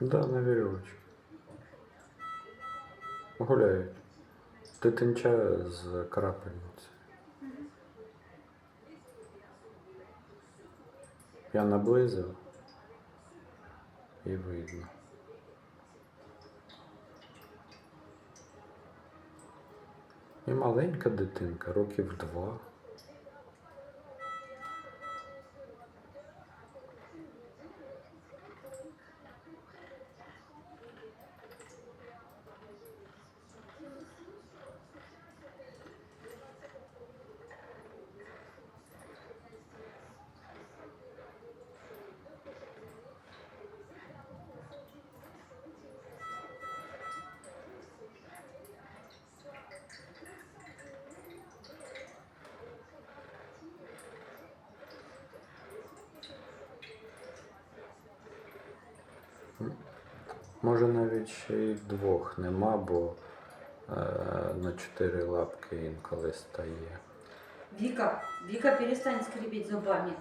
Да, на вірьовочці. Гуляють. Дитинча з крапельниці. Я наблизив і видно. І маленька дитинка, років два. Може навіть ще й двох нема, бо е, на чотири лапки інколи стає. Віка, Віка, перестань скрипеть зубами.